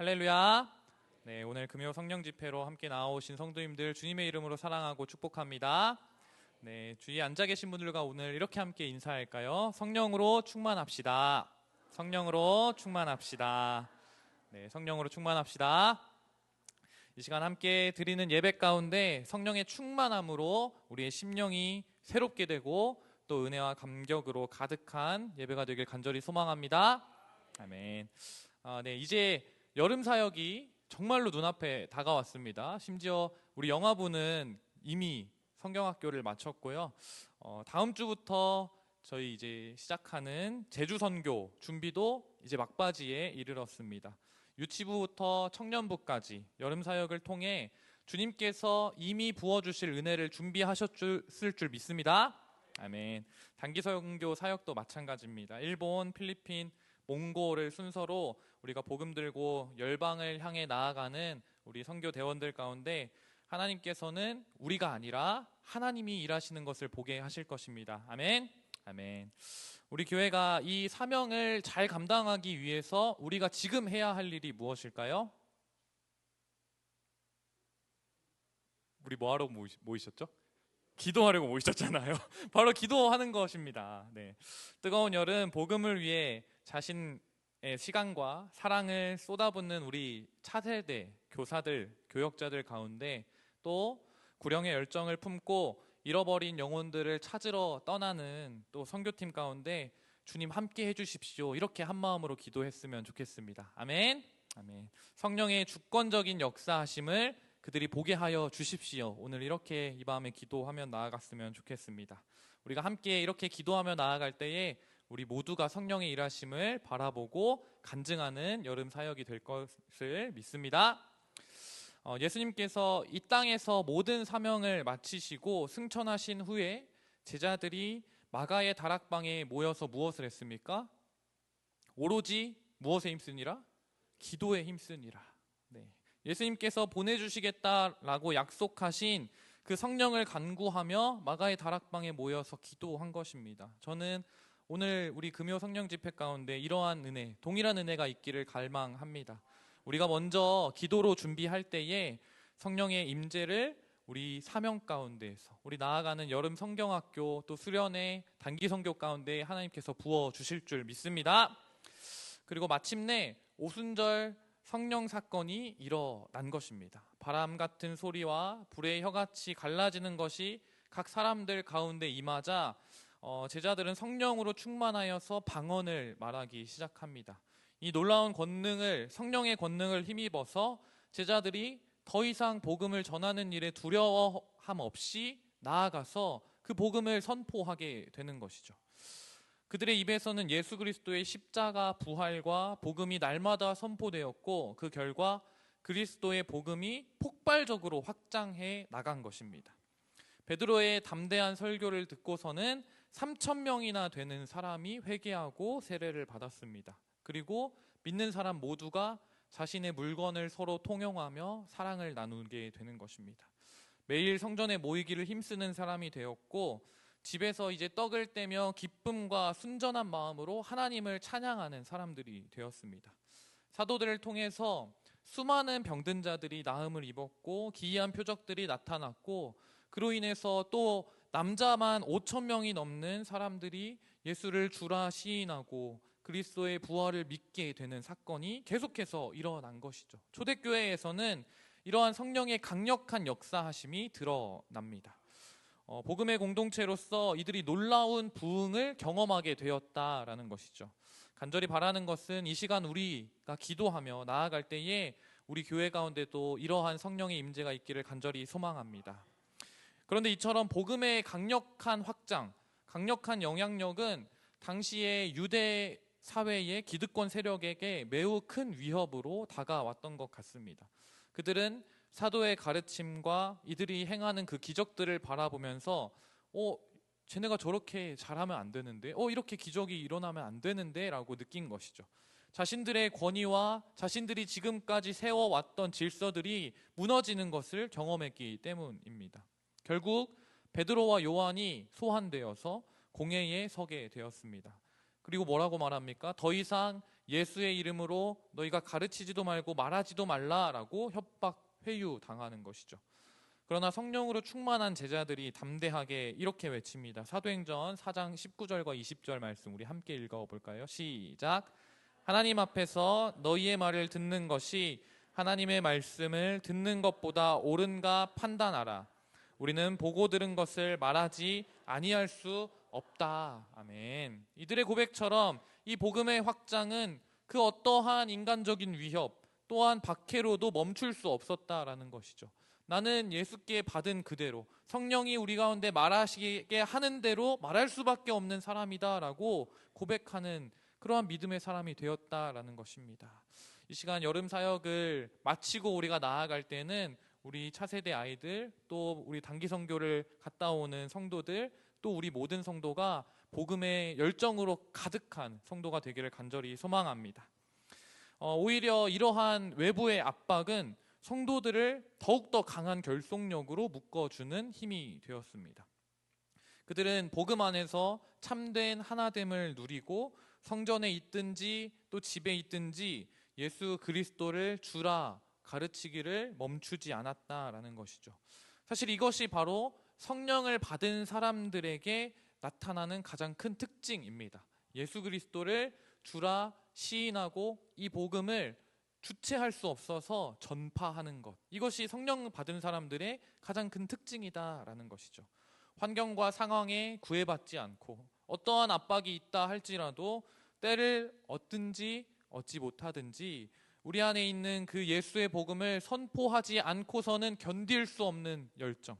할렐루야. 네, 오늘 금요 성령 집회로 함께 나오신 성도님들 주님의 이름으로 사랑하고 축복합니다. 네, 주위에 앉아 계신 분들과 오늘 이렇게 함께 인사할까요? 성령으로 충만합시다. 성령으로 충만합시다. 네, 성령으로 충만합시다. 이 시간 함께 드리는 예배 가운데 성령의 충만함으로 우리의 심령이 새롭게 되고 또 은혜와 감격으로 가득한 예배가 되길 간절히 소망합니다. 아멘. 아, 네, 이제 여름 사역이 정말로 눈앞에 다가왔습니다. 심지어 우리 영화부는 이미 성경학교를 마쳤고요. 어, 다음 주부터 저희 이제 시작하는 제주 선교 준비도 이제 막바지에 이르렀습니다. 유치부부터 청년부까지 여름 사역을 통해 주님께서 이미 부어주실 은혜를 준비하셨을 줄 믿습니다. 아멘. 단기 선교 사역도 마찬가지입니다. 일본, 필리핀, 몽골을 순서로 우리가 복음 들고 열방을 향해 나아가는 우리 선교 대원들 가운데 하나님께서는 우리가 아니라 하나님이 일하시는 것을 보게 하실 것입니다. 아멘. 아멘. 우리 교회가 이 사명을 잘 감당하기 위해서 우리가 지금 해야 할 일이 무엇일까요? 우리 뭐 하러 모이셨죠? 기도하려고 모이셨잖아요. 바로 기도하는 것입니다. 네. 뜨거운 여름 복음을 위해 자신의 시간과 사랑을 쏟아붓는 우리 차세대 교사들, 교역자들 가운데 또 구령의 열정을 품고 잃어버린 영혼들을 찾으러 떠나는 또 선교팀 가운데 주님 함께 해주십시오. 이렇게 한 마음으로 기도했으면 좋겠습니다. 아멘. 아멘. 성령의 주권적인 역사하심을 그들이 보게 하여 주십시오. 오늘 이렇게 이 밤에 기도하며 나아갔으면 좋겠습니다. 우리가 함께 이렇게 기도하며 나아갈 때에 우리 모두가 성령의 일하심을 바라보고 간증하는 여름 사역이 될 것을 믿습니다. 어, 예수님께서 이 땅에서 모든 사명을 마치시고 승천하신 후에 제자들이 마가의 다락방에 모여서 무엇을 했습니까? 오로지 무엇에 힘쓰니라? 기도에 힘쓰니라. 네. 예수님께서 보내주시겠다라고 약속하신 그 성령을 간구하며 마가의 다락방에 모여서 기도한 것입니다. 저는 오늘 우리 금요 성령 집회 가운데 이러한 은혜, 동일한 은혜가 있기를 갈망합니다. 우리가 먼저 기도로 준비할 때에 성령의 임재를 우리 사명 가운데에서 우리 나아가는 여름 성경학교 또 수련회 단기 성교 가운데 하나님께서 부어 주실 줄 믿습니다. 그리고 마침내 오순절 성령 사건이 일어난 것입니다. 바람 같은 소리와 불의 혀같이 갈라지는 것이 각 사람들 가운데 임하자 어, 제자들은 성령으로 충만하여서 방언을 말하기 시작합니다. 이 놀라운 권능을 성령의 권능을 힘입어서 제자들이 더 이상 복음을 전하는 일에 두려워함 없이 나아가서 그 복음을 선포하게 되는 것이죠. 그들의 입에서는 예수 그리스도의 십자가 부활과 복음이 날마다 선포되었고 그 결과 그리스도의 복음이 폭발적으로 확장해 나간 것입니다. 베드로의 담대한 설교를 듣고서는 3천 명이나 되는 사람이 회개하고 세례를 받았습니다. 그리고 믿는 사람 모두가 자신의 물건을 서로 통용하며 사랑을 나누게 되는 것입니다. 매일 성전에 모이기를 힘쓰는 사람이 되었고 집에서 이제 떡을 떼며 기쁨과 순전한 마음으로 하나님을 찬양하는 사람들이 되었습니다. 사도들을 통해서 수많은 병든 자들이 나음을 입었고 기이한 표적들이 나타났고 그로 인해서 또 남자만 5천 명이 넘는 사람들이 예수를 주라 시인하고 그리스도의 부활을 믿게 되는 사건이 계속해서 일어난 것이죠. 초대교회에서는 이러한 성령의 강력한 역사하심이 드러납니다. 어, 복음의 공동체로서 이들이 놀라운 부흥을 경험하게 되었다라는 것이죠. 간절히 바라는 것은 이 시간 우리가 기도하며 나아갈 때에 우리 교회 가운데도 이러한 성령의 임재가 있기를 간절히 소망합니다. 그런데 이처럼 복음의 강력한 확장, 강력한 영향력은 당시에 유대 사회의 기득권 세력에게 매우 큰 위협으로 다가왔던 것 같습니다. 그들은 사도의 가르침과 이들이 행하는 그 기적들을 바라보면서 어 쟤네가 저렇게 잘하면 안 되는데 어 이렇게 기적이 일어나면 안 되는데라고 느낀 것이죠. 자신들의 권위와 자신들이 지금까지 세워왔던 질서들이 무너지는 것을 경험했기 때문입니다. 결국 베드로와 요한이 소환되어서 공회에 서게 되었습니다. 그리고 뭐라고 말합니까? 더 이상 예수의 이름으로 너희가 가르치지도 말고 말하지도 말라라고 협박 회유 당하는 것이죠. 그러나 성령으로 충만한 제자들이 담대하게 이렇게 외칩니다. 사도행전 4장 19절과 20절 말씀 우리 함께 읽어 볼까요? 시작. 하나님 앞에서 너희의 말을 듣는 것이 하나님의 말씀을 듣는 것보다 옳은가 판단하라. 우리는 보고 들은 것을 말하지 아니할 수 없다. 아멘. 이들의 고백처럼 이 복음의 확장은 그 어떠한 인간적인 위협 또한 박해로도 멈출 수 없었다라는 것이죠. 나는 예수께 받은 그대로 성령이 우리 가운데 말하시게 하는 대로 말할 수밖에 없는 사람이다라고 고백하는 그러한 믿음의 사람이 되었다라는 것입니다. 이 시간 여름 사역을 마치고 우리가 나아갈 때는 우리 차세대 아이들 또 우리 단기 선교를 갔다 오는 성도들 또 우리 모든 성도가 복음의 열정으로 가득한 성도가 되기를 간절히 소망합니다. 어, 오히려 이러한 외부의 압박은 성도들을 더욱더 강한 결속력으로 묶어주는 힘이 되었습니다. 그들은 복음 안에서 참된 하나됨을 누리고 성전에 있든지 또 집에 있든지 예수 그리스도를 주라 가르치기를 멈추지 않았다라는 것이죠. 사실 이것이 바로 성령을 받은 사람들에게 나타나는 가장 큰 특징입니다. 예수 그리스도를 주라 시인하고 이 복음을 주체할 수 없어서 전파하는 것. 이것이 성령 받은 사람들의 가장 큰 특징이다라는 것이죠. 환경과 상황에 구애받지 않고 어떠한 압박이 있다 할지라도 때를 얻든지 얻지 못하든지 우리 안에 있는 그 예수의 복음을 선포하지 않고서는 견딜 수 없는 열정.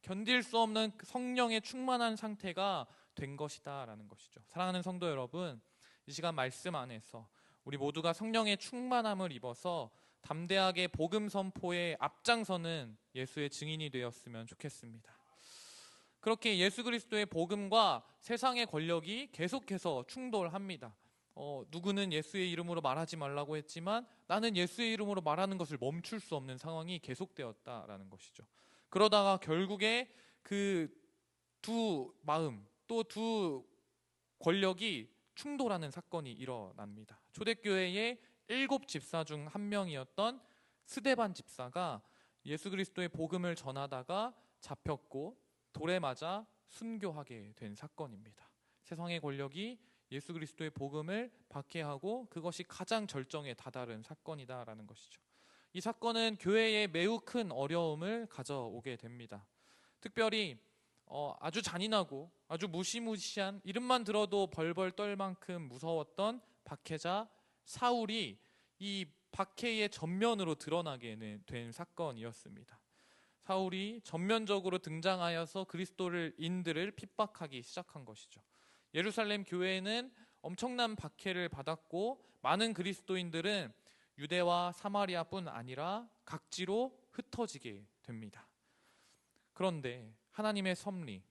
견딜 수 없는 성령의 충만한 상태가 된 것이다라는 것이죠. 사랑하는 성도 여러분, 이 시간 말씀 안에서 우리 모두가 성령의 충만함을 입어서 담대하게 복음 선포에 앞장서는 예수의 증인이 되었으면 좋겠습니다. 그렇게 예수 그리스도의 복음과 세상의 권력이 계속해서 충돌합니다. 어, 누구는 예수의 이름으로 말하지 말라고 했지만 나는 예수의 이름으로 말하는 것을 멈출 수 없는 상황이 계속되었다라는 것이죠. 그러다가 결국에 그 두 마음 또 두 권력이 충돌하는 사건이 일어납니다. 초대교회의 일곱 집사 중 한 명이었던 스데반 집사가 예수 그리스도의 복음을 전하다가 잡혔고 돌에 맞아 순교하게 된 사건입니다. 세상의 권력이 예수 그리스도의 복음을 박해하고 그것이 가장 절정에 다다른 사건이다라는 것이죠. 이 사건은 교회에 매우 큰 어려움을 가져오게 됩니다. 특별히 어, 아주 잔인하고 아주 무시무시한 이름만 들어도 벌벌 떨 만큼 무서웠던 박해자 사울이 이 박해의 전면으로 드러나게 된 사건이었습니다. 사울이 전면적으로 등장하여서 그리스도를 인들을 핍박하기 시작한 것이죠. 예루살렘 교회는 엄청난 박해를 받았고 많은 그리스도인들은 유대와 사마리아뿐 아니라 각지로 흩어지게 됩니다. 그런데 하나님의 섭리,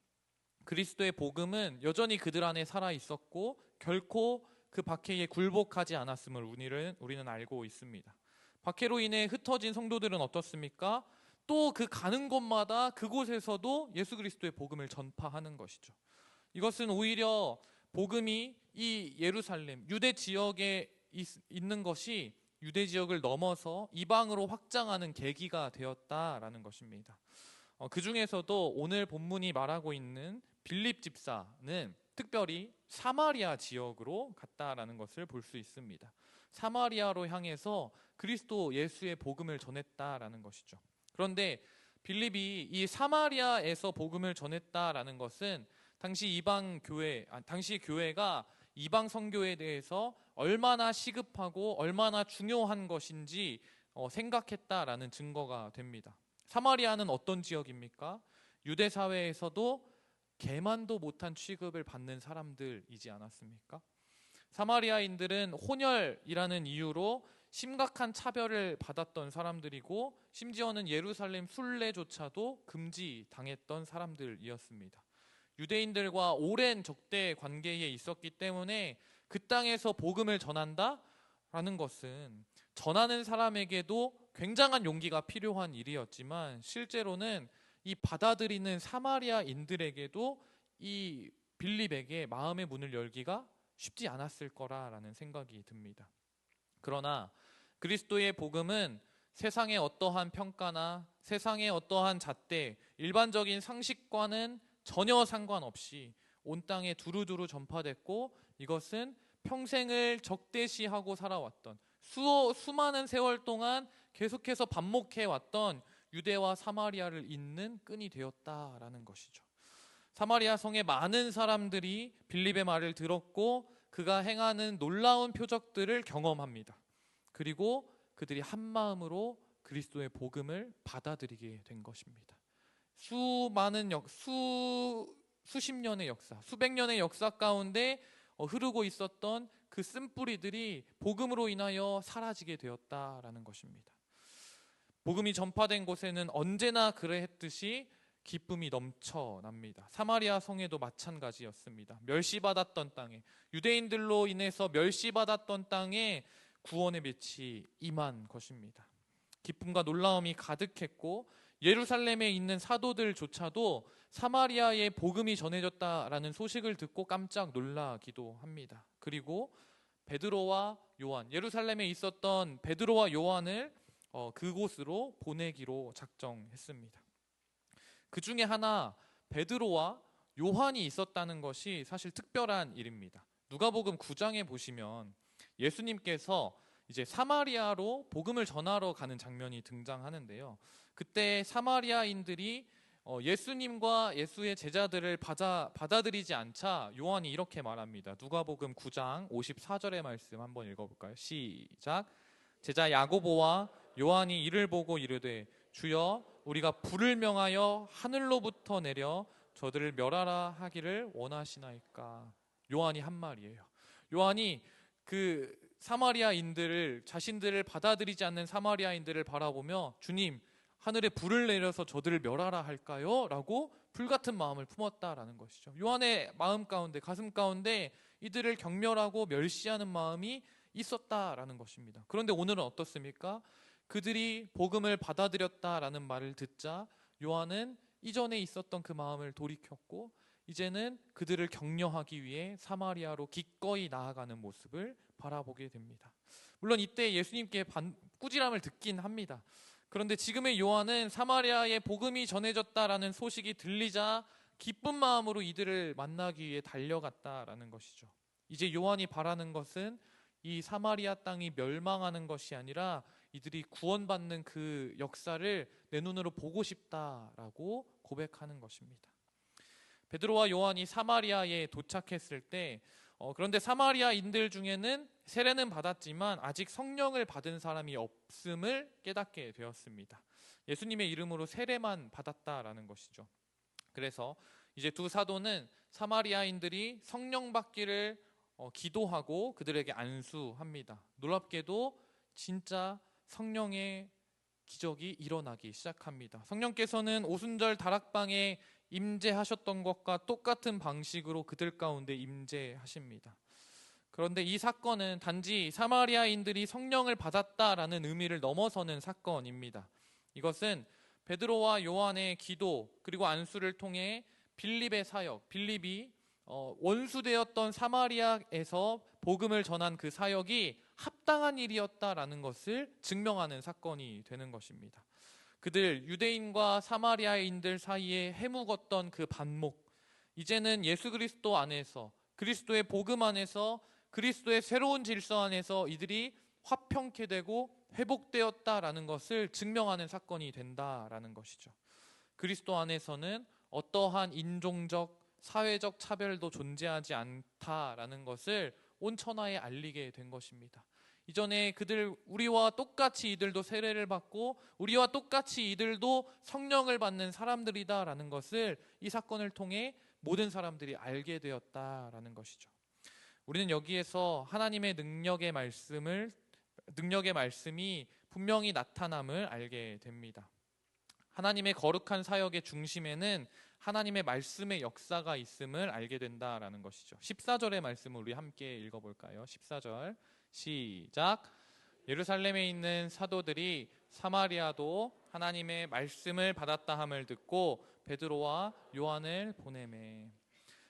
그리스도의 복음은 여전히 그들 안에 살아 있었고 결코 그 박해에 굴복하지 않았음을 우리는, 우리는 알고 있습니다. 박해로 인해 흩어진 성도들은 어떻습니까? 또 그 가는 곳마다 그곳에서도 예수 그리스도의 복음을 전파하는 것이죠. 이것은 오히려 복음이 이 예루살렘, 유대 지역에 있, 있는 것이 유대 지역을 넘어서 이방으로 확장하는 계기가 되었다라는 것입니다. 어, 그 중에서도 오늘 본문이 말하고 있는 빌립 집사는 특별히 사마리아 지역으로 갔다라는 것을 볼 수 있습니다. 사마리아로 향해서 그리스도 예수의 복음을 전했다라는 것이죠. 그런데 빌립이 이 사마리아에서 복음을 전했다라는 것은 당시 이방 교회, 아, 당시 교회가 이방 선교에 대해서 얼마나 시급하고 얼마나 중요한 것인지 어, 생각했다라는 증거가 됩니다. 사마리아는 어떤 지역입니까? 유대 사회에서도 개만도 못한 취급을 받는 사람들이지 않았습니까? 사마리아인들은 혼혈이라는 이유로 심각한 차별을 받았던 사람들이고 심지어는 예루살렘 순례조차도 금지당했던 사람들이었습니다. 유대인들과 오랜 적대 관계에 있었기 때문에 그 땅에서 복음을 전한다 라는 것은 전하는 사람에게도 굉장한 용기가 필요한 일이었지만 실제로는 이 받아들이는 사마리아인들에게도 이 빌립에게 마음의 문을 열기가 쉽지 않았을 거라라는 생각이 듭니다. 그러나 그리스도의 복음은 세상의 어떠한 평가나 세상의 어떠한 잣대, 일반적인 상식과는 전혀 상관없이 온 땅에 두루두루 전파됐고 이것은 평생을 적대시하고 살아왔던 수, 수많은 세월 동안 계속해서 반목해 왔던 유대와 사마리아를 잇는 끈이 되었다라는 것이죠. 사마리아 성의 많은 사람들이 빌립의 말을 들었고 그가 행하는 놀라운 표적들을 경험합니다. 그리고 그들이 한 마음으로 그리스도의 복음을 받아들이게 된 것입니다. 수많은 역, 수, 수십 년의 역사, 수백 년의 역사 가운데 어, 흐르고 있었던 그 쓴뿌리들이 복음으로 인하여 사라지게 되었다라는 것입니다. 복음이 전파된 곳에는 언제나 그러했듯이 기쁨이 넘쳐납니다. 사마리아 성에도 마찬가지였습니다. 멸시받았던 땅에 유대인들로 인해서 멸시받았던 땅에 구원의 빛이 임한 것입니다. 기쁨과 놀라움이 가득했고 예루살렘에 있는 사도들조차도 사마리아에 복음이 전해졌다라는 소식을 듣고 깜짝 놀라기도 합니다. 그리고 베드로와 요한, 예루살렘에 있었던 베드로와 요한을 어, 그곳으로 보내기로 작정했습니다. 그 중에 하나 베드로와 요한이 있었다는 것이 사실 특별한 일입니다. 누가복음 9장에 보시면 예수님께서 이제 사마리아로 복음을 전하러 가는 장면이 등장하는데요. 그때 사마리아인들이 어, 예수님과 예수의 제자들을 받아, 받아들이지 않자 요한이 이렇게 말합니다. 누가복음 9장 54절의 말씀 한번 읽어볼까요? 시작. 제자 야고보와 요한이 이를 보고 이르되 주여 우리가 불을 명하여 하늘로부터 내려 저들을 멸하라 하기를 원하시나이까. 요한이 한 말이에요. 요한이 그 사마리아인들을 자신들을 받아들이지 않는 사마리아인들을 바라보며 주님 하늘에 불을 내려서 저들을 멸하라 할까요? 라고 불같은 마음을 품었다라는 것이죠. 요한의 마음 가운데, 가슴 가운데 이들을 경멸하고 멸시하는 마음이 있었다라는 것입니다. 그런데 오늘은 어떻습니까? 그들이 복음을 받아들였다라는 말을 듣자 요한은 이전에 있었던 그 마음을 돌이켰고 이제는 그들을 격려하기 위해 사마리아로 기꺼이 나아가는 모습을 바라보게 됩니다. 물론 이때 예수님께 반, 꾸지람을 듣긴 합니다. 그런데 지금의 요한은 사마리아에 복음이 전해졌다라는 소식이 들리자 기쁜 마음으로 이들을 만나기 위해 달려갔다라는 것이죠. 이제 요한이 바라는 것은 이 사마리아 땅이 멸망하는 것이 아니라 이들이 구원받는 그 역사를 내 눈으로 보고 싶다라고 고백하는 것입니다. 베드로와 요한이 사마리아에 도착했을 때 어, 그런데 사마리아인들 중에는 세례는 받았지만 아직 성령을 받은 사람이 없음을 깨닫게 되었습니다. 예수님의 이름으로 세례만 받았다라는 것이죠. 그래서 이제 두 사도는 사마리아인들이 성령 받기를 어, 기도하고 그들에게 안수합니다. 놀랍게도 진짜 성령의 기적이 일어나기 시작합니다. 성령께서는 오순절 다락방에 임재하셨던 것과 똑같은 방식으로 그들 가운데 임재하십니다. 그런데 이 사건은 단지 사마리아인들이 성령을 받았다라는 의미를 넘어서는 사건입니다. 이것은 베드로와 요한의 기도 그리고 안수를 통해 빌립의 사역, 빌립이 어, 원수되었던 사마리아에서 복음을 전한 그 사역이 합당한 일이었다라는 것을 증명하는 사건이 되는 것입니다. 그들 유대인과 사마리아인들 사이에 해묵었던 그 반목 이제는 예수 그리스도 안에서 그리스도의 복음 안에서 그리스도의 새로운 질서 안에서 이들이 화평케 되고 회복되었다라는 것을 증명하는 사건이 된다라는 것이죠. 그리스도 안에서는 어떠한 인종적 사회적 차별도 존재하지 않다라는 것을 온 천하에 알리게 된 것입니다. 이전에 그들 우리와 똑같이 이들도 세례를 받고 우리와 똑같이 이들도 성령을 받는 사람들이다라는 것을 이 사건을 통해 모든 사람들이 알게 되었다라는 것이죠. 우리는 여기에서 하나님의 능력의 말씀을 능력의 말씀이 분명히 나타남을 알게 됩니다. 하나님의 거룩한 사역의 중심에는 하나님의 말씀의 역사가 있음을 알게 된다라는 것이죠. 14절의 말씀을 우리 함께 읽어 볼까요? 14절. 시작. 예루살렘에 있는 사도들이 사마리아도 하나님의 말씀을 받았다 함을 듣고 베드로와 요한을 보내매.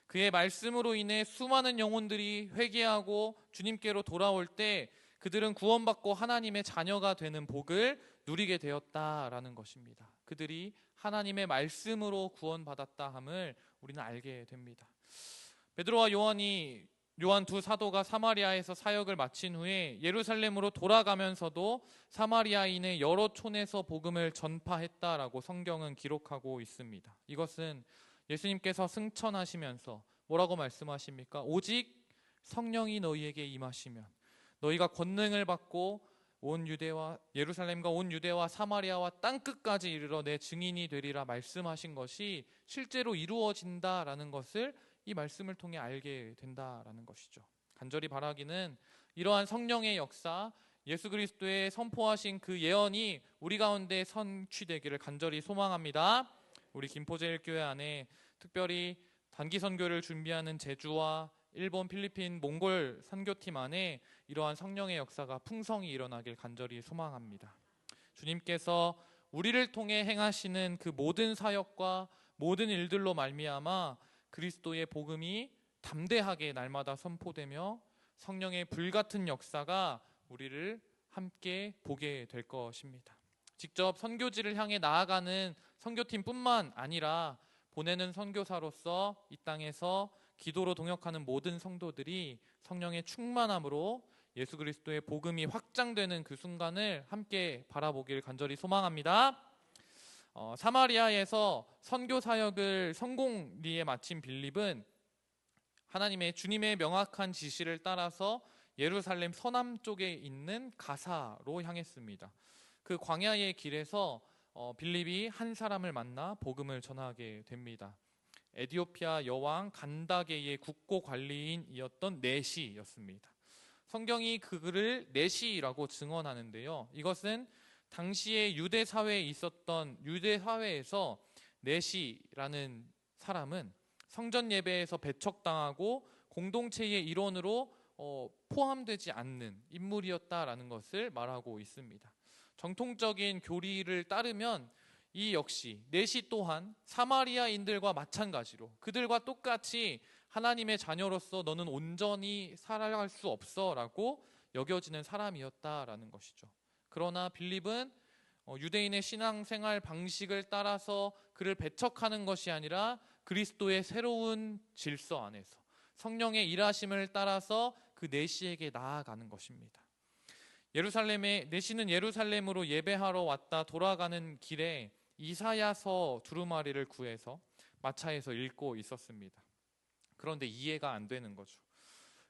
그의 말씀으로 인해 수많은 영혼들이 회개하고 주님께로 돌아올 때 그들은 구원받고 하나님의 자녀가 되는 복을 누리게 되었다라는 것입니다. 그들이 하나님의 말씀으로 구원받았다 함을 우리는 알게 됩니다. 베드로와 요한이 요한 두 사도가 사마리아에서 사역을 마친 후에 예루살렘으로 돌아가면서도 사마리아인의 여러 촌에서 복음을 전파했다라고 성경은 기록하고 있습니다. 이것은 예수님께서 승천하시면서 뭐라고 말씀하십니까? 오직 성령이 너희에게 임하시면 너희가 권능을 받고 온 유대와 예루살렘과 온 유대와 사마리아와 땅 끝까지 이르러 내 증인이 되리라 말씀하신 것이 실제로 이루어진다라는 것을 이 말씀을 통해 알게 된다라는 것이죠. 간절히 바라기는 이러한 성령의 역사, 예수 그리스도의 선포하신 그 예언이 우리 가운데 선취되기를 간절히 소망합니다. 우리 김포제일교회 안에 특별히 단기 선교를 준비하는 제주와 일본, 필리핀, 몽골 선교팀 안에 이러한 성령의 역사가 풍성히 일어나길 간절히 소망합니다. 주님께서 우리를 통해 행하시는 그 모든 사역과 모든 일들로 말미암아 그리스도의 복음이 담대하게 날마다 선포되며 성령의 불같은 역사가 우리를 함께 보게 될 것입니다. 직접 선교지를 향해 나아가는 선교팀뿐만 아니라 보내는 선교사로서 이 땅에서 기도로 동역하는 모든 성도들이 성령의 충만함으로 예수 그리스도의 복음이 확장되는 그 순간을 함께 바라보길 간절히 소망합니다. 어, 사마리아에서 선교 사역을 성공리에 마친 빌립은 하나님의 주님의 명확한 지시를 따라서 예루살렘 서남 쪽에 있는 가사로 향했습니다. 그 광야의 길에서 어, 빌립이 한 사람을 만나 복음을 전하게 됩니다. 에디오피아 여왕 간다게의 국고 관리인이었던 네시였습니다. 성경이 그 글을 네시라고 증언하는데요. 이것은 당시에 유대 사회에 있었던 유대 사회에서 네시라는 사람은 성전 예배에서 배척당하고 공동체의 일원으로 어, 포함되지 않는 인물이었다라는 것을 말하고 있습니다. 정통적인 교리를 따르면 이 역시 네시 또한 사마리아인들과 마찬가지로 그들과 똑같이 하나님의 자녀로서 너는 온전히 살아갈 수 없어라고 여겨지는 사람이었다라는 것이죠. 그러나 빌립은 어, 유대인의 신앙생활 방식을 따라서 그를 배척하는 것이 아니라 그리스도의 새로운 질서 안에서 성령의 일하심을 따라서 그 내시에게 나아가는 것입니다. 예루살렘에 내시는 예루살렘으로 예배하러 왔다 돌아가는 길에 이사야서 두루마리를 구해서 마차에서 읽고 있었습니다. 그런데 이해가 안 되는 거죠.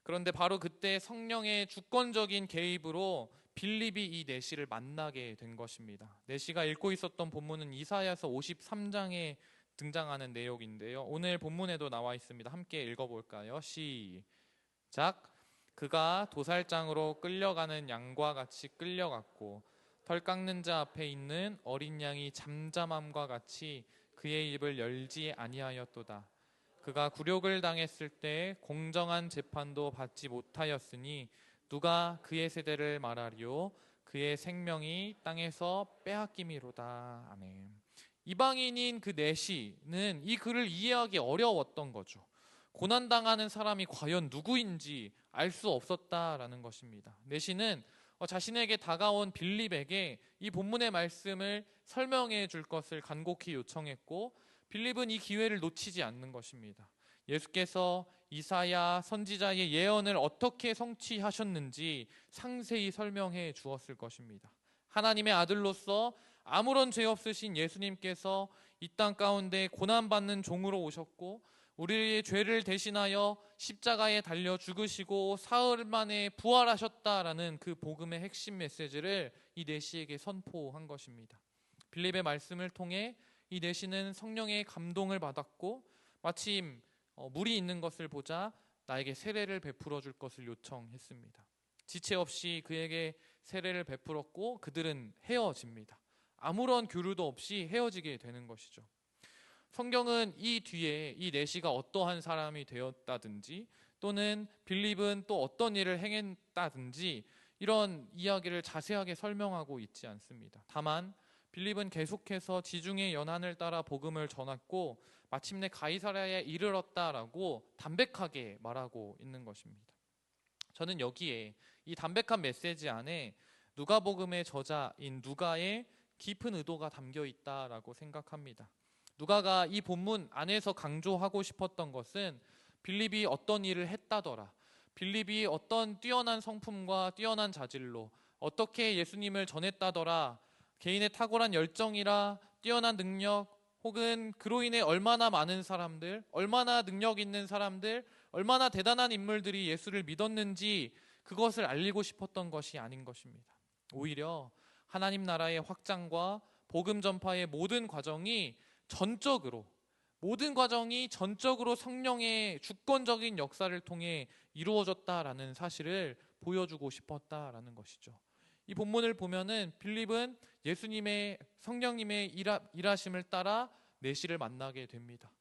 그런데 바로 그때 성령의 주권적인 개입으로 빌립이 이 내시를 만나게 된 것입니다. 내시가 읽고 있었던 본문은 이사야서 53장에 등장하는 내용인데요. 오늘 본문에도 나와 있습니다. 함께 읽어볼까요? 시작. 그가 도살장으로 끌려가는 양과 같이 끌려갔고 털 깎는 자 앞에 있는 어린 양이 잠잠함과 같이 그의 입을 열지 아니하였도다. 그가 굴욕을 당했을 때 공정한 재판도 받지 못하였으니 누가 그의 세대를 말하리요 그의 생명이 땅에서 빼앗김이로다. 아멘. 이방인인 그 내시는 이 글을 이해하기 어려웠던 거죠. 고난당하는 사람이 과연 누구인지 알 수 없었다라는 것입니다. 내시는 어, 자신에게 다가온 빌립에게 이 본문의 말씀을 설명해 줄 것을 간곡히 요청했고 빌립은 이 기회를 놓치지 않는 것입니다. 예수께서 이사야 선지자의 예언을 어떻게 성취하셨는지 상세히 설명해 주었을 것입니다. 하나님의 아들로서 아무런 죄 없으신 예수님께서 이 땅 가운데 고난받는 종으로 오셨고 우리의 죄를 대신하여 십자가에 달려 죽으시고 사흘 만에 부활하셨다라는 그 복음의 핵심 메시지를 이 내시에게 선포한 것입니다. 빌립의 말씀을 통해 이 내시는 성령의 감동을 받았고 마침 어, 물이 있는 것을 보자 나에게 세례를 베풀어 줄 것을 요청했습니다. 지체 없이 그에게 세례를 베풀었고 그들은 헤어집니다. 아무런 교류도 없이 헤어지게 되는 것이죠. 성경은 이 뒤에 이 내시가 어떠한 사람이 되었다든지 또는 빌립은 또 어떤 일을 행했다든지 이런 이야기를 자세하게 설명하고 있지 않습니다. 다만 빌립은 계속해서 지중해 연안을 따라 복음을 전했고 마침내 가이사랴에 이르렀다라고 담백하게 말하고 있는 것입니다. 저는 여기에 이 담백한 메시지 안에 누가복음의 저자인 누가의 깊은 의도가 담겨 있다라고 생각합니다. 누가가 이 본문 안에서 강조하고 싶었던 것은 빌립이 어떤 일을 했다더라. 빌립이 어떤 뛰어난 성품과 뛰어난 자질로 어떻게 예수님을 전했다더라. 개인의 탁월한 열정이라 뛰어난 능력 혹은 그로 인해 얼마나 많은 사람들, 얼마나 능력 있는 사람들, 얼마나 대단한 인물들이 예수를 믿었는지 그것을 알리고 싶었던 것이 아닌 것입니다. 오히려 하나님 나라의 확장과 복음 전파의 모든 과정이 전적으로 모든 과정이 전적으로 성령의 주권적인 역사를 통해 이루어졌다라는 사실을 보여주고 싶었다라는 것이죠. 이 본문을 보면은 빌립은 예수님의 성령님의 일하, 일하심을 따라 내시를 만나게 됩니다.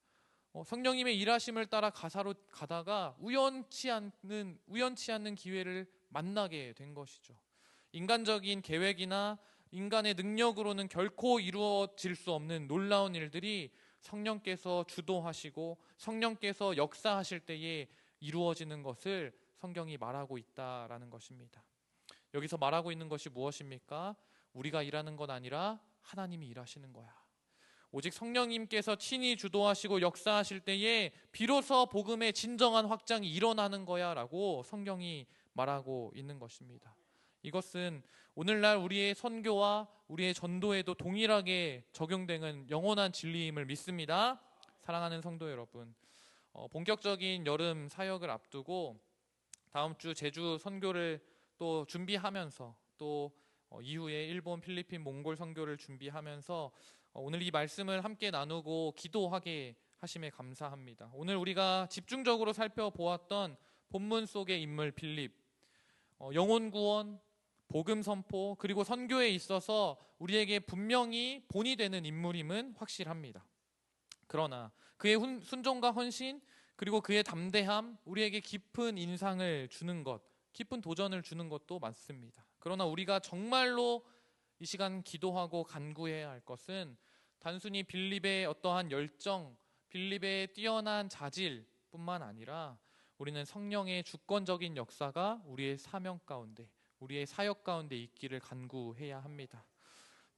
어, 성령님의 일하심을 따라 가사로 가다가 우연치 않는 우연치 않는 기회를 만나게 된 것이죠. 인간적인 계획이나 인간의 능력으로는 결코 이루어질 수 없는 놀라운 일들이 성령께서 주도하시고 성령께서 역사하실 때에 이루어지는 것을 성경이 말하고 있다라는 것입니다. 여기서 말하고 있는 것이 무엇입니까? 우리가 일하는 건 아니라 하나님이 일하시는 거야. 오직 성령님께서 친히 주도하시고 역사하실 때에 비로소 복음의 진정한 확장이 일어나는 거야라고 성경이 말하고 있는 것입니다. 이것은 오늘날 우리의 선교와 우리의 전도에도 동일하게 적용되는 영원한 진리임을 믿습니다. 사랑하는 성도 여러분, 어, 본격적인 여름 사역을 앞두고 다음 주 제주 선교를 또 준비하면서 또 어, 이후에 일본, 필리핀, 몽골 선교를 준비하면서 어, 오늘 이 말씀을 함께 나누고 기도하게 하심에 감사합니다. 오늘 우리가 집중적으로 살펴보았던 본문 속의 인물 필립, 어, 영혼 구원, 복음 선포 그리고 선교에 있어서 우리에게 분명히 본이 되는 인물임은 확실합니다. 그러나 그의 순종과 헌신 그리고 그의 담대함 우리에게 깊은 인상을 주는 것, 깊은 도전을 주는 것도 맞습니다. 그러나 우리가 정말로 이 시간 기도하고 간구해야 할 것은 단순히 빌립의 어떠한 열정, 빌립의 뛰어난 자질뿐만 아니라 우리는 성령의 주권적인 역사가 우리의 사명 가운데 우리의 사역 가운데 있기를 간구해야 합니다.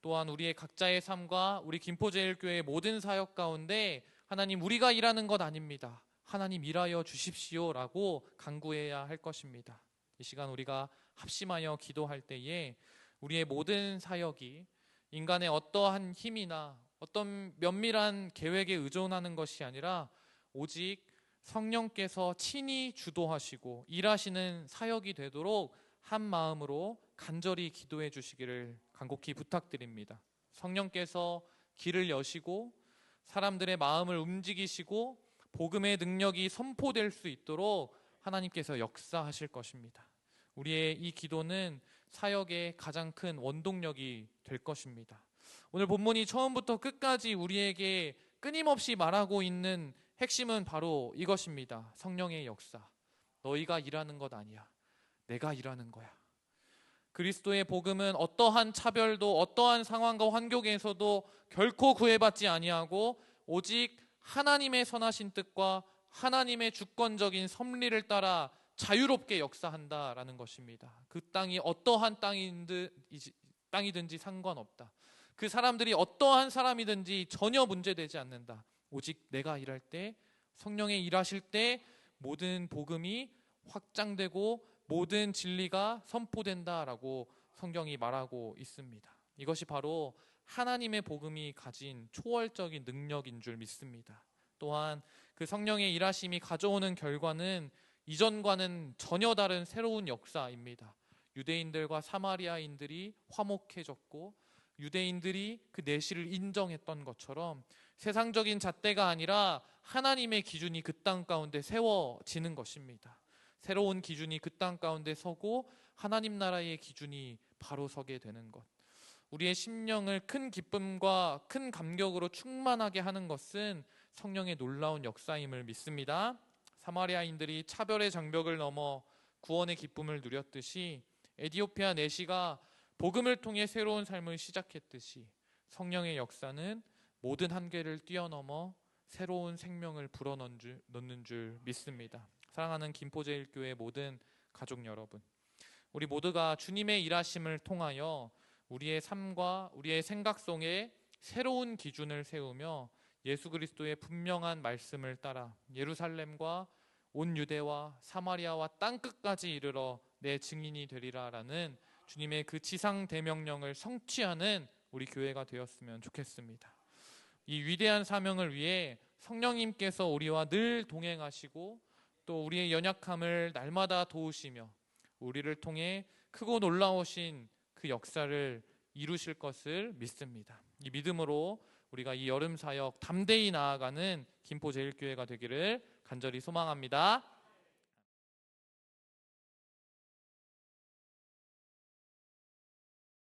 또한 우리의 각자의 삶과 우리 김포제일교회의 모든 사역 가운데 하나님 우리가 일하는 것 아닙니다. 하나님 일하여 주십시오라고 간구해야 할 것입니다. 이 시간 우리가 합심하여 기도할 때에 우리의 모든 사역이 인간의 어떠한 힘이나 어떤 면밀한 계획에 의존하는 것이 아니라 오직 성령께서 친히 주도하시고 일하시는 사역이 되도록 한 마음으로 간절히 기도해 주시기를 간곡히 부탁드립니다. 성령께서 길을 여시고 사람들의 마음을 움직이시고 복음의 능력이 선포될 수 있도록 하나님께서 역사하실 것입니다. 우리의 이 기도는 사역의 가장 큰 원동력이 될 것입니다. 오늘 본문이 처음부터 끝까지 우리에게 끊임없이 말하고 있는 핵심은 바로 이것입니다. 성령의 역사. 너희가 일하는 것 아니야. 내가 일하는 거야. 그리스도의 복음은 어떠한 차별도 어떠한 상황과 환경에서도 결코 구애받지 아니하고 오직 하나님의 선하신 뜻과 하나님의 주권적인 섭리를 따라 자유롭게 역사한다라는 것입니다. 그 땅이 어떠한 땅이든지 상관없다. 그 사람들이 어떠한 사람이든지 전혀 문제되지 않는다. 오직 내가 일할 때 성령의 일하실 때 모든 복음이 확장되고 모든 진리가 선포된다라고 성경이 말하고 있습니다. 이것이 바로 하나님의 복음이 가진 초월적인 능력인 줄 믿습니다. 또한 그 성령의 일하심이 가져오는 결과는 이전과는 전혀 다른 새로운 역사입니다. 유대인들과 사마리아인들이 화목해졌고 유대인들이 그 내시를 인정했던 것처럼 세상적인 잣대가 아니라 하나님의 기준이 그 땅 가운데 세워지는 것입니다. 새로운 기준이 그 땅 가운데 서고 하나님 나라의 기준이 바로 서게 되는 것. 우리의 심령을 큰 기쁨과 큰 감격으로 충만하게 하는 것은 성령의 놀라운 역사임을 믿습니다. 사마리아인들이 차별의 장벽을 넘어 구원의 기쁨을 누렸듯이 에디오피아 내시가 복음을 통해 새로운 삶을 시작했듯이 성령의 역사는 모든 한계를 뛰어넘어 새로운 생명을 불어넣는 줄, 줄 믿습니다. 사랑하는 김포제일교회 모든 가족 여러분, 우리 모두가 주님의 일하심을 통하여 우리의 삶과 우리의 생각 속에 새로운 기준을 세우며 예수 그리스도의 분명한 말씀을 따라 예루살렘과 온 유대와 사마리아와 땅 끝까지 이르러 내 증인이 되리라라는 주님의 그 지상 대명령을 성취하는 우리 교회가 되었으면 좋겠습니다. 이 위대한 사명을 위해 성령님께서 우리와 늘 동행하시고 또 우리의 연약함을 날마다 도우시며 우리를 통해 크고 놀라우신 그 역사를 이루실 것을 믿습니다. 이 믿음으로 우리가 이 여름 사역 담대히 나아가는 김포 제일교회가 되기를 간절히 소망합니다.